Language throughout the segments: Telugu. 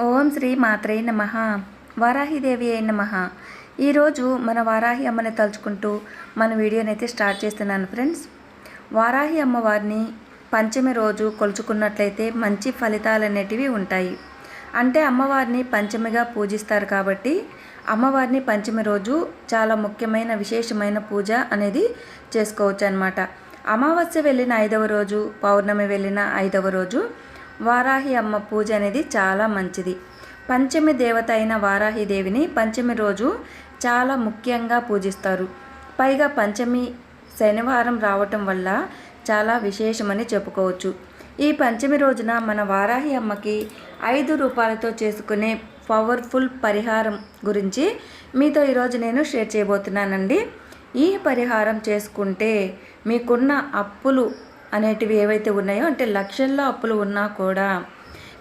ఓం శ్రీ మాత్రే నమ. వారాహిదేవి అయి నమ ఈరోజు మన వారాహి అమ్మని తలుచుకుంటూ మన వీడియోని అయితే స్టార్ట్ చేస్తున్నాను ఫ్రెండ్స్. వారాహి అమ్మవారిని పంచమి రోజు కొలుచుకున్నట్లయితే మంచి ఫలితాలు అనేటివి ఉంటాయి. అంటే అమ్మవారిని పంచమిగా పూజిస్తారు కాబట్టి అమ్మవారిని పంచమి రోజు చాలా ముఖ్యమైన విశేషమైన పూజ అనేది చేసుకోవచ్చు అనమాట అమావాస్య వెళ్ళిన ఐదవ రోజు పౌర్ణమి వెళ్ళిన ఐదవ రోజు వారాహి అమ్మ పూజ అనేది చాలా మంచిది. పంచమి దేవత అయిన వారాహి దేవిని పంచమి రోజు చాలా ముఖ్యంగా పూజిస్తారు. పైగా పంచమి శనివారం రావటం వల్ల చాలా విశేషమని చెప్పుకోవచ్చు. ఈ పంచమి రోజున మన వారాహి అమ్మకి ఐదు రూపాయలతో చేసుకునే పవర్ఫుల్ పరిహారం గురించి మీతో ఈరోజు నేను షేర్ చేయబోతున్నానండి. ఈ పరిహారం చేసుకుంటే మీకున్న అప్పులు అనేటివి ఏవైతే ఉన్నాయో అంటే లక్షల్లో అప్పులు ఉన్నా కూడా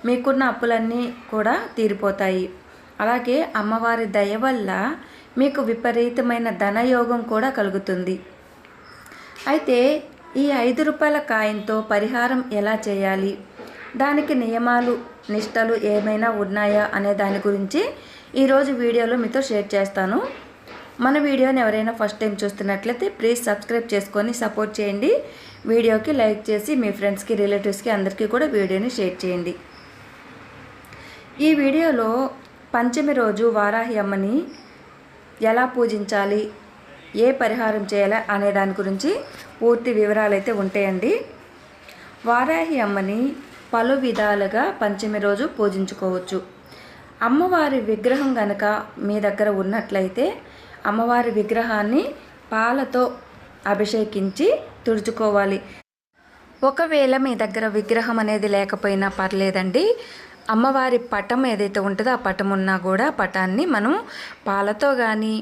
మీకున్న అప్పులన్నీ కూడా తీరిపోతాయి. అలాగే అమ్మవారి దయ వల్ల మీకు విపరీతమైన ధనయోగం కూడా కలుగుతుంది. అయితే ఈ ఐదు రూపాయల కాయంతో పరిహారం ఎలా చేయాలి? దానికి నియమాలు నిష్టలు ఏమైనా ఉన్నాయా అనే దాని గురించి ఈరోజు వీడియోలో మీతో షేర్ చేస్తాను. మన వీడియోని ఎవరైనా ఫస్ట్ టైం చూస్తున్నట్లయితే ప్లీజ్ సబ్స్క్రైబ్ చేసుకొని సపోర్ట్ చేయండి. వీడియోకి లైక్ చేసి మీ ఫ్రెండ్స్కి రిలేటివ్స్కి అందరికీ కూడా వీడియోని షేర్ చేయండి. ఈ వీడియోలో పంచమి రోజు వారాహి అమ్మని ఎలా పూజించాలి ఏ పరిహారం చేయాలి అనే దాని గురించి పూర్తి వివరాలు అయితే ఉంటాయండి. వారాహి అమ్మని పలు విధాలుగా పంచమి రోజు పూజించుకోవచ్చు. అమ్మవారి విగ్రహం గనక మీ దగ్గర ఉన్నట్లయితే అమ్మవారి విగ్రహాన్ని పాలతో అభిషేకించి తుడుచుకోవాలి. ఒకవేళ మీ దగ్గర విగ్రహం అనేది లేకపోయినా పర్లేదండి. అమ్మవారి పటం ఏదైతే ఉంటుందో ఆ పటం ఉన్నా కూడా పటాన్ని మనం పాలతో కానీ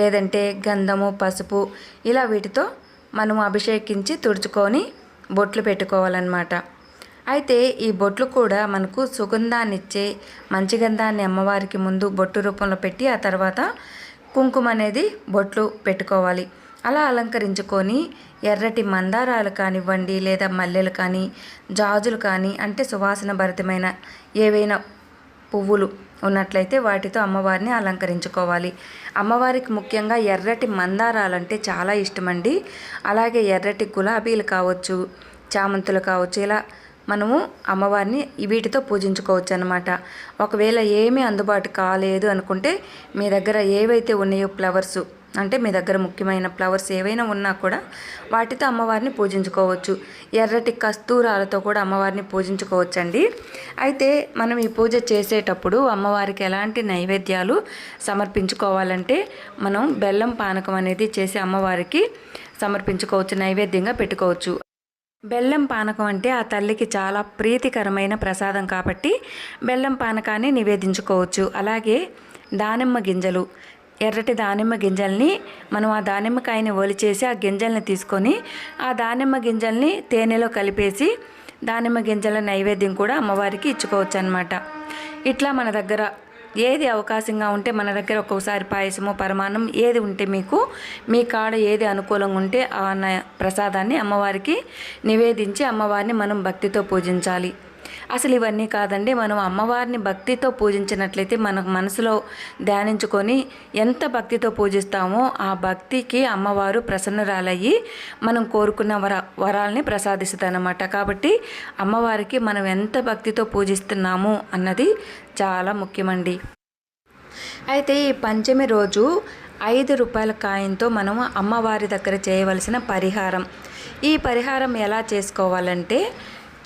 లేదంటే గంధము పసుపు ఇలా వీటితో మనం అభిషేకించి తుడుచుకొని బొట్లు పెట్టుకోవాలన్నమాట. అయితే ఈ బొట్లు కూడా మనకు సుగంధాన్ని ఇచ్చే మంచి గంధాన్ని అమ్మవారికి ముందు బొట్టు రూపంలో పెట్టి ఆ తర్వాత కుంకుమ అనేది బొట్లు పెట్టుకోవాలి. అలా అలంకరించుకొని ఎర్రటి మందారాలు కానివ్వండి లేదా మల్లెలు కానీ జాజులు కానీ అంటే సువాసన భరితమైన ఏవైనా పువ్వులు ఉన్నట్లయితే వాటితో అమ్మవారిని అలంకరించుకోవాలి. అమ్మవారికి ముఖ్యంగా ఎర్రటి మందారాలంటే చాలా ఇష్టమండి. అలాగే ఎర్రటి గులాబీలు కావచ్చు చామంతులు కావచ్చు ఇలా మనము అమ్మవారిని వీటితో పూజించుకోవచ్చు అనమాట ఒకవేళ ఏమీ అందుబాటు కాలేదు అనుకుంటే మీ దగ్గర ఏవైతే ఉన్నాయో ఫ్లవర్స్ అంటే మీ దగ్గర ముఖ్యమైన ఫ్లవర్స్ ఏవైనా ఉన్నా కూడా వాటితో అమ్మవారిని పూజించుకోవచ్చు. ఎర్రటి కస్తూరాలతో కూడా అమ్మవారిని పూజించుకోవచ్చండి. అయితే మనం ఈ పూజ చేసేటప్పుడు అమ్మవారికి ఎలాంటి నైవేద్యాలు సమర్పించుకోవాలంటే మనం బెల్లం పానకం అనేది చేసి అమ్మవారికి సమర్పించుకోవచ్చు నైవేద్యంగా పెట్టుకోవచ్చు. బెల్లం పానకం అంటే ఆ తల్లికి చాలా ప్రీతికరమైన ప్రసాదం కాబట్టి బెల్లం పానకాన్ని నివేదించుకోవచ్చు. అలాగే దానిమ్మ గింజలు ఎర్రటి దానిమ్మ గింజల్ని మనం ఆ దానిమ్మకాయని ఒలిచేసి ఆ గింజల్ని తీసుకొని ఆ దానిమ్మ గింజల్ని తేనెలో కలిపేసి దానిమ్మ గింజల నైవేద్యం కూడా అమ్మవారికి ఇచ్చుకోవచ్చు అనమాట ఇట్లా మన దగ్గర ఏది అవకాశంగా ఉంటే మన దగ్గర ఒక్కొక్కసారి పాయసము పరమాన్నం ఏది ఉంటే మీకు మీ కాడ ఏది అనుకూలంగా ఉంటే ఆ ప్రసాదాన్ని అమ్మవారికి నివేదించి అమ్మవారిని మనం భక్తితో పూజించాలి. అసలు ఇవన్నీ కాదండి. మనం అమ్మవారిని భక్తితో పూజించినట్లయితే మన మనసులో ధ్యానించుకొని ఎంత భక్తితో పూజిస్తామో ఆ భక్తికి అమ్మవారు ప్రసన్నరాలయ్యి మనం కోరుకున్న వర వరాల్ని ప్రసాదిస్తుందన్నమాట. కాబట్టి అమ్మవారికి మనం ఎంత భక్తితో పూజిస్తున్నాము అన్నది చాలా ముఖ్యమండి. అయితే ఈ పంచమి రోజు ఐదు రూపాయల కాయంతో మనం అమ్మవారి దగ్గర చేయవలసిన పరిహారం. ఈ పరిహారం ఎలా చేసుకోవాలంటే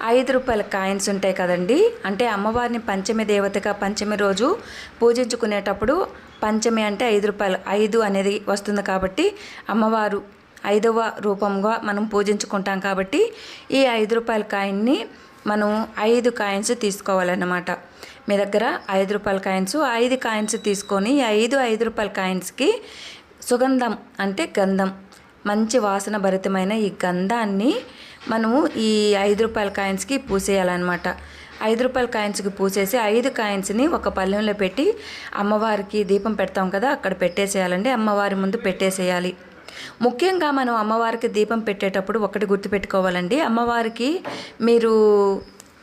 ఐదు రూపాయల కాయిన్స్ ఉంటాయి కదండి. అంటే అమ్మవారిని పంచమి దేవతగా పంచమి రోజు పూజించుకునేటప్పుడు పంచమి అంటే ఐదు రూపాయలు. ఐదు అనేది వస్తుంది కాబట్టి అమ్మవారు ఐదవ రూపంగా మనం పూజించుకుంటాం కాబట్టి ఈ ఐదు రూపాయల కాయిన్ని మనం ఐదు కాయిన్స్ తీసుకోవాలన్నమాట. మీ దగ్గర ఐదు రూపాయల కాయిన్స్ ఐదు కాయిన్స్ తీసుకొని ఐదు ఐదు రూపాయల కాయిన్స్కి సుగంధం అంటే గంధం మంచి వాసన భరితమైన ఈ గంధాన్ని మనము ఈ ఐదు రూపాయల కాయిన్స్కి పూసేయాలన్నమాట. ఐదు రూపాయల కాయిన్స్కి పూసేసి ఐదు కాయిన్స్ని ఒక పల్లెంలో పెట్టి అమ్మవారికి దీపం పెడతాం కదా అక్కడ పెట్టేసేయాలండి. అమ్మవారి ముందు పెట్టేసేయాలి. ముఖ్యంగా మనం అమ్మవారికి దీపం పెట్టేటప్పుడు ఒకటి గుర్తుపెట్టుకోవాలండి. అమ్మవారికి మీరు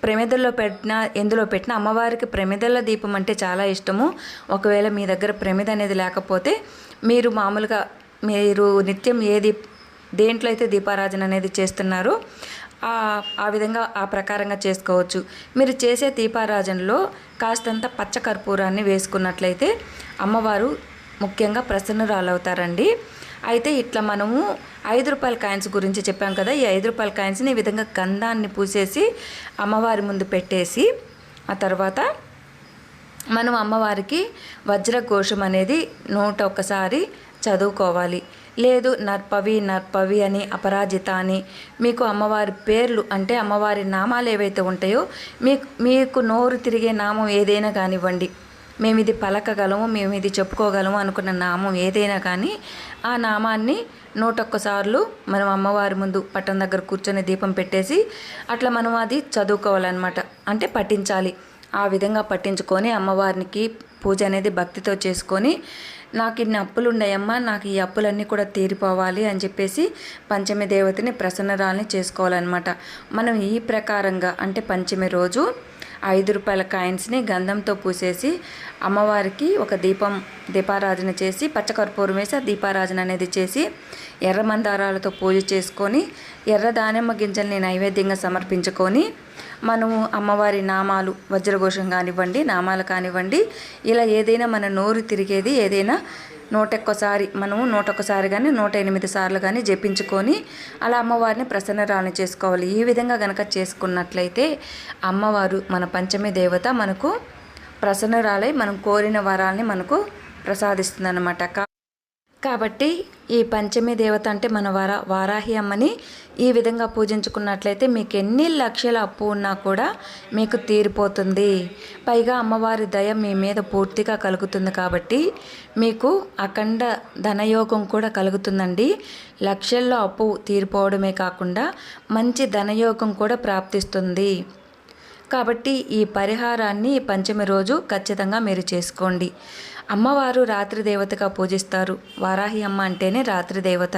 ప్రమిదల్లో పెట్టిన ఎందులో పెట్టినా అమ్మవారికి ప్రమిదల దీపం అంటే చాలా ఇష్టము. ఒకవేళ మీ దగ్గర ప్రమిద అనేది లేకపోతే మీరు మామూలుగా మీరు నిత్యం ఏది దేంట్లో అయితే దీపారాజన అనేది చేస్తున్నారో ఆ విధంగా ఆ ప్రకారంగా చేసుకోవచ్చు. మీరు చేసే దీపారాజనలో కాస్తంత పచ్చ కర్పూరాన్ని వేసుకున్నట్లయితే అమ్మవారు ముఖ్యంగా ప్రసన్నురాలవుతారండి. అయితే ఇట్లా మనము ఐదు రూపాయల కాయిన్స్ గురించి చెప్పాం కదా ఈ ఐదు రూపాయల కాయిన్స్ని ఈ విధంగా గంధాన్ని పూసేసి అమ్మవారి ముందు పెట్టేసి ఆ తర్వాత మనం అమ్మవారికి వజ్రఘోషం అనేది నూట ఒక్కసారి చదువుకోవాలి. లేదు నర్పవి నర్పవి అని అపరాజిత అని మీకు అమ్మవారి పేర్లు అంటే అమ్మవారి నామాలు ఏవైతే ఉంటాయో మీకు మీకు నోరు తిరిగే నామం ఏదైనా కానివ్వండి. మేము ఇది పలకగలము మేము ఇది చెప్పుకోగలము అనుకున్న నామం ఏదైనా కానీ ఆ నామాన్ని నూటొక్కసార్లు మనం అమ్మవారి ముందు పట్టం దగ్గర కూర్చొని దీపం పెట్టేసి అట్లా మనం అది చదువుకోవాలన్నమాట. అంటే పఠించాలి. ఆ విధంగా పట్టించుకొని అమ్మవారికి పూజ అనేది భక్తితో చేసుకొని నాకు ఇన్ని అప్పులు ఉన్నాయమ్మా నాకు ఈ అప్పులన్నీ కూడా తీరిపోవాలి అని చెప్పేసి పంచమి దేవతని ప్రసన్నరాల్ని చేసుకోవాలన్నమాట. మనం ఈ ప్రకారంగా అంటే పంచమి రోజు ఐదు రూపాయల కాయిన్స్ని గంధంతో పూసేసి అమ్మవారికి ఒక దీపం దీపారాధన చేసి పచ్చకర్పూరం వేసి ఆ దీపారాధన అనేది చేసి ఎర్ర మందారాలతో పూజ చేసుకొని ఎర్ర దానిమ్మ గింజల్ని నైవేద్యంగా సమర్పించుకొని మనము అమ్మవారి నామాలు వజ్రఘోషం కానివ్వండి నామాలు కానివ్వండి ఇలా ఏదైనా మన నోరు తిరిగేది ఏదైనా నూట ఒక్కసారి మనము నూట ఒక్కసారి కానీ నూట ఎనిమిది సార్లు కానీ జపించుకొని అలా అమ్మవారిని ప్రసన్నరాలను చేసుకోవాలి. ఈ విధంగా కనుక చేసుకున్నట్లయితే అమ్మవారు మన పంచమి దేవత మనకు ప్రసన్నరాలై మనం కోరిన వరాల్ని మనకు ప్రసాదిస్తుందన్నమాట. కాబట్టి ఈ పంచమి దేవత అంటే మన వారా వారాహి అమ్మని ఈ విధంగా పూజించుకున్నట్లయితే మీకు ఎన్ని లక్షల అప్పు ఉన్నా కూడా మీకు తీరిపోతుంది. పైగా అమ్మవారి దయ మీ మీద పూర్తిగా కలుగుతుంది కాబట్టి మీకు అఖండ ధనయోగం కూడా కలుగుతుందండి. లక్షల్లో అప్పు తీరిపోవడమే కాకుండా మంచి ధనయోగం కూడా ప్రాప్తిస్తుంది. కాబట్టి ఈ పరిహారాన్ని పంచమి రోజు ఖచ్చితంగా మీరు చేసుకోండి. అమ్మవారు రాత్రి దేవతగా పూజిస్తారు. వారాహి అమ్మ అంటేనే రాత్రి దేవత.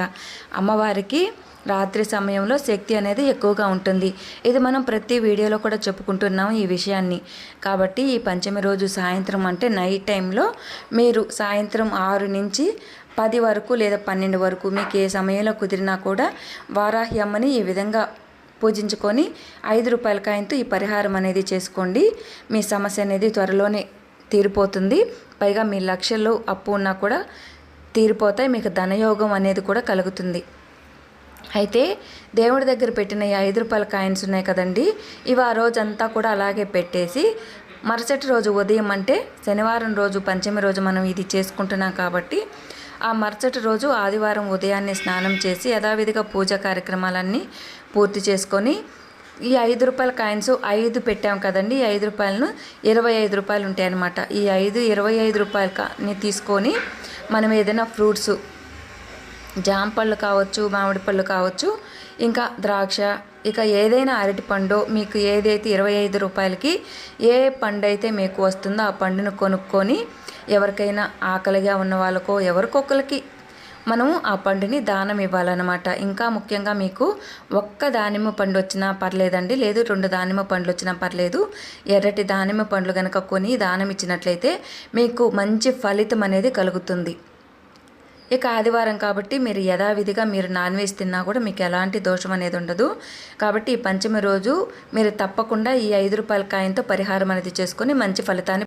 అమ్మవారికి రాత్రి సమయంలో శక్తి అనేది ఎక్కువగా ఉంటుంది. ఇది మనం ప్రతి వీడియోలో కూడా చెప్పుకుంటున్నాం ఈ విషయాన్ని. కాబట్టి ఈ పంచమి రోజు సాయంత్రం అంటే నైట్ టైంలో మీరు సాయంత్రం ఆరు నుంచి పది వరకు లేదా పన్నెండు వరకు మీకు ఏ సమయంలో కుదిరినా కూడా వారాహి అమ్మని ఈ విధంగా పూజించుకొని ఐదు రూపాయల కాయంతో ఈ పరిహారం అనేది చేసుకోండి. మీ సమస్య అనేది త్వరలోనే తీరిపోతుంది. పైగా మీ లక్షల్లో అప్పు ఉన్నా కూడా తీరిపోతాయి. మీకు ధనయోగం అనేది కూడా కలుగుతుంది. అయితే దేవుడి దగ్గర పెట్టిన ఈ ఐదు రూపాయల కాయిన్స్ ఉన్నాయి కదండి. ఇవి ఆ రోజంతా కూడా అలాగే పెట్టేసి మరుసటి రోజు ఉదయం అంటే శనివారం రోజు పంచమి రోజు మనం ఇది చేసుకుంటున్నాం కాబట్టి ఆ మరుసటి రోజు ఆదివారం ఉదయాన్నే స్నానం చేసి యథావిధిగా పూజ కార్యక్రమాలన్నీ పూర్తి చేసుకొని ఈ ఐదు రూపాయల కాయిన్స్ ఐదు పెట్టాం కదండి. ఈ ఐదు రూపాయలను ఇరవై ఐదు రూపాయలు ఉంటాయి అన్నమాట. ఈ ఐదు ఇరవై ఐదు రూపాయలని తీసుకొని మనం ఏదైనా ఫ్రూట్స్ జాంపళ్ళు కావచ్చు మామిడి పళ్ళు కావచ్చు ఇంకా ద్రాక్ష ఇక ఏదైనా అరటిపండు మీకు ఏదైతే ఇరవై ఐదు రూపాయలకి ఏ పండు అయితే మీకు వస్తుందో ఆ పండును కొనుక్కొని ఎవరికైనా ఆకలిగా ఉన్న వాళ్ళకో ఎవరికొకరికి మనము ఆ పండుని దానం ఇవ్వాలన్నమాట. ఇంకా ముఖ్యంగా మీకు ఒక్క దానిమ్మ పండు వచ్చినా పర్లేదండి. లేదు రెండు దానిమ్మ పండ్లు వచ్చినా పర్లేదు. ఎర్రటి దానిమ్మ పండ్లు కనుక కొని దానం ఇచ్చినట్లయితే మీకు మంచి ఫలితం అనేది కలుగుతుంది. ఇక ఆదివారం కాబట్టి మీరు యథావిధిగా మీరు నాన్ వెజ్ తిన్నా కూడా మీకు ఎలాంటి దోషం అనేది ఉండదు. కాబట్టి ఈ పంచమి రోజు మీరు తప్పకుండా ఈ ఐదు రూపాయల కాయంతో పరిహారం అనేది చేసుకొని మంచి ఫలితాన్ని